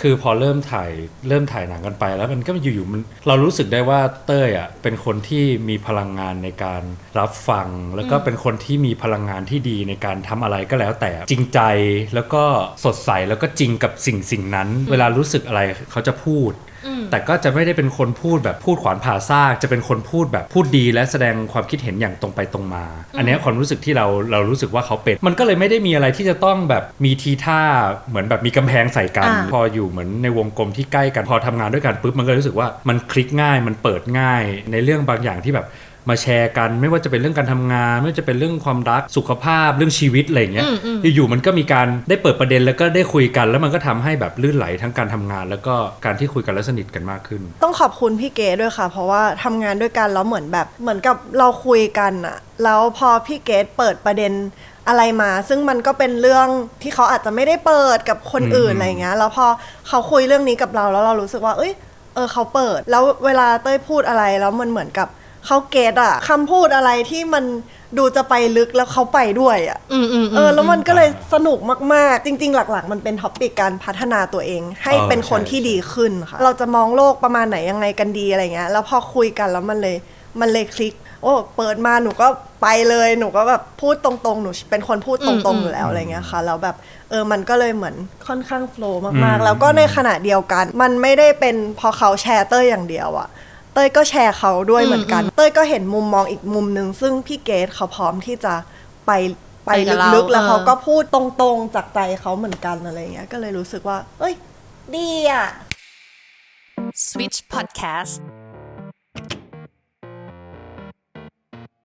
คือพอเริ่มถ่ายเริ่มถ่ายหนังกันไป แล้วมันก็อยู่ๆมันเรารู้สึกได้ว่าเต้ยอะเป็นคนที่มีพลังงานในการรับฟัง แล้วก็เป็นคนที่มีพลังงานที่ดีในการทำอะไรก็แล้วแต่จริงใจแล้วก็สดใสแล้วก็จริงกับสิ่งสิ่งนั้น เวลารู้สึกอะไรเขาจะพูด แต่ก็จะไม่ได้เป็นคนพูดแบบพูดขวานผ่าซากจะเป็นคนพูดแบบพูดดีและแสดงความคิดเห็นอย่างตรงไปตรงมา อันเนี้ยความรู้สึกที่เราเรารู้สึกว่าเขาเป็น มันก็เลยไม่ได้มีอะไรที่จะต้องแบบมีทีท่าเหมือนแบบมีกำแพงใส่กันอ่าพออยู่เหมือนในวงกลมที่ใกล้กันพอทำงานด้วยกันปุ๊บมันก็รู้สึกว่ามันคลิกง่ายมันเปิดง่ายในเรื่องบางอย่างที่แบบ มาแชร์กัน ไม่ว่าจะเป็นเรื่องการทำงาน ไม่ว่าจะเป็นเรื่องความรักสุขภาพเรื่องชีวิตอะไรอย่างเงี้ยอยู่ๆมันก็มีการได้เปิดประเด็นแล้วก็ได้คุยกัน แล้วมันก็ทำให้แบบลื่นไหลทั้งการทำงาน แล้วก็การที่คุยกันแล้วสนิทกันมากขึ้น ต้องขอบคุณพี่เก๋ด้วยค่ะ เพราะว่าทำงานด้วยกันแล้วเหมือนแบบเหมือนกับเราคุยกันอะแล้วพอพี่เก๋เปิดประเด็นอะไรมา ซึ่งมันก็เป็นเรื่องที่เขาอาจจะไม่ได้เปิดกับคนอื่นอืมอะไรเงี้ยแล้วพอเขาคุยเรื่องนี้กับเราแล้วเรารู้สึกว่า เอ้ยเออเขาเปิด แล้วเวลาเต้ยพูดอะไรแล้วมันเหมือนกับ เขาเก็ตอะคำพูดอะไรที่มันดูจะไปลึกแล้วเขาไปด้วยอะอืมอืมเออ แล้วมันก็เลยสนุกมาก ๆ จริง ๆ หลัก ๆ มันเป็นท็อปิกการพัฒนาตัวเอง ให้เออเป็นคนใช่ที่ดีขึ้นค่ะ เราจะมองโลกประมาณไหนยังไงกันดีอะไรเงี้ย แล้วพอคุยกันแล้วมันเลยมันเลยคลิก โอ้เปิดมาหนูก็ไปเลยหนูก็แบบพูดตรงๆ หนูเป็นคนพูดตรงๆอยู่แล้วอะไรเงี้ยค่ะแล้วแบบเออมันก็เลยเหมือนค่อนข้างโฟล์มากอืมๆแล้วก็ในขณะเดียวกัน มันไม่ได้เป็นพอเขาแชร์เต้ยอย่างเดียวอะเต้ยก็แชร์เขาด้วยเหมือนกัน เต้ยก็เห็นมุมมองอีกมุมหนึ่งซึ่งพี่เกดเขาพร้อมที่จะไปไปไปกับเราลึกๆแล้วเออเขาก็พูดตรงๆจากใจเขาเหมือนกันอะไรเงี้ยก็เลยรู้สึกว่า เอ้ย ดีอะ Switch Podcast